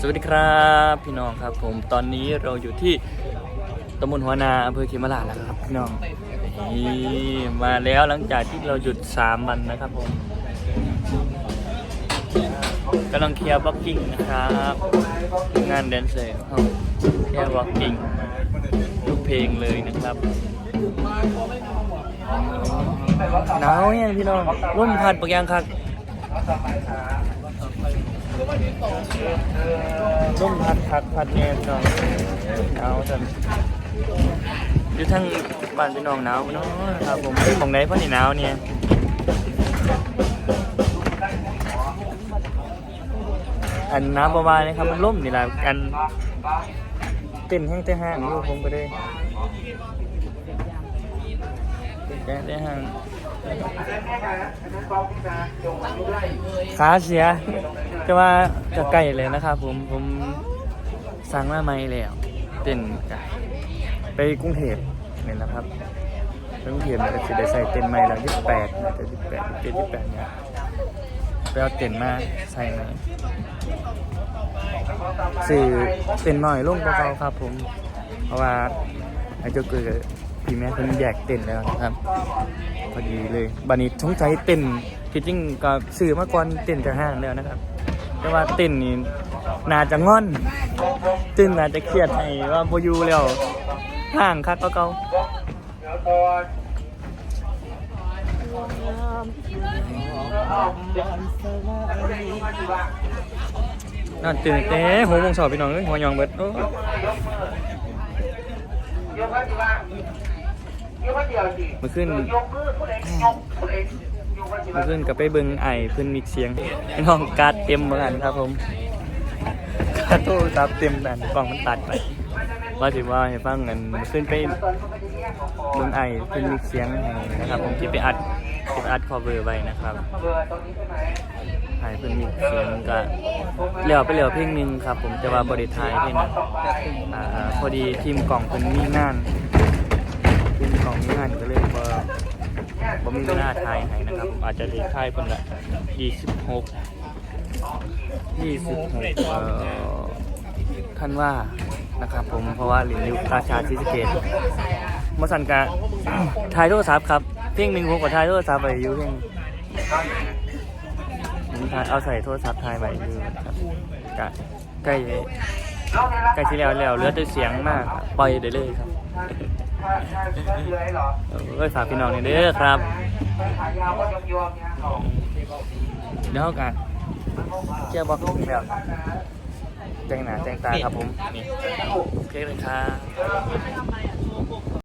สวัสดีครับพี่น้องครับผมตอนนี้เราอยู่ที่ตำบลหัวนาอำเภอเขมราชแล้วครับพี่น้องนี่มาแล้วหลังจากที่เราหยุด3วันนะครับผมกำลังเคลียร์บล็อกกิ้งนะครับงานแดนเซอร์เคลียร์บล็อกกิ้งทุกเพลงเลยนะครับหนาวเนี่ยพี่น้องร่มพัดปากยางคัก ร่มพัดพัดพัดเนี่ยพี่น้องหนาวจังอยู่ทั้งบ้านพี่น้องหนาวเนาะครับผมเป็นมองไหนเพ่อนี่หนาวเนี่ยอันน้ำประมาณนี้ครับมันล่มนี่แหละอันเต้นแห้งแต่ห้างลูกผมก็ได้แกแต่ห้างขาเสีย แต่ว่าจะใกล้เลยนะครับผมผมสั่งมาใหม่แล้วเต้นกะไปกรุงเทพเนี่ยนะครับไปกรุงเทพเนี่ยก็จะได้ใส่เต้นใหม่แล้วยี่สิบแปดนะแต่ยี่สิบแปดเจ็ดยี่สิบแปดเนี่ยไปเอาเต้นมาใส่ไหมสื่อเต้นหน่อยลงเบาๆครับ ผม เพราะว่าไอ้เจ้าเกิดกับพี่แม่คนแยกเต้นแล้วนะครับพอดีเลยบันนี้ท้องใจเต้นที่จริงก็สื่อมาก่อนเต้นจากห้างแล้วนะครับ แต่ว่าเต้นนี่น่าจะงอนเต้นน่าจะเครียดให้ว่าโบอยูแล้วห่างคักก็เก่านั่นตื่นเต้หัวโมงสอบพี่น้องเอ้ยหัวยองเบิดโอ้ยกขึ้นมาเยกเดียวสิมาขึ้นยก มือผู้นมาขึ้นกับไปเบิงไอเพิ่นมิกเสียงพี่น้องการ์ดเต็มเหมือนกันครับผมการ์ดโทรศัพท์เต็มแต่กล่องมันตัดไป ว่าถือว่าให้ฟังกันขึ้นไปเบิงไอเพิ่นมิกเสียงนะครับผมที่ไปอัดที่ไปอัดคอเวอร์ไว้นะครับไหมไอเพิ่นมิกเสียงก็เหลือไปเหลือเพลงหนึ่งครับ ผมแต่ว่าบริทายเพลงนั้นอ่าพอดีทีมกล่องเพิ่นมีงานทีมกล่องมีงานก็เลยบ่ ผมมีเวลาทายให้นะครับ อาจจะได้ทายเพิ่นละ26 26เอ่อท่านว่านะครับ ผมเพราะว่าเหรียญยุคราชาชิสเกตมาสั่นกะทายโทรศัพท์ครับเพลงหนึ่งผมก็ทายโทรศัพท์ไปอยู่เพลงผมทายเอาใส่โทรศัพท์ทายไปอยู่ครับกะใกล้ ใกล้ที่แล้วแล้วเลือแต่เสียงมาก ปล่อยได้เลยครับเอ้ยฝากพี่น้องหน่อยเด้อครับเดี๋ยวกันเจ้าบอกแล้วแจ้งหนาแจ้งตาครับผมนี่โอเคเลยครับ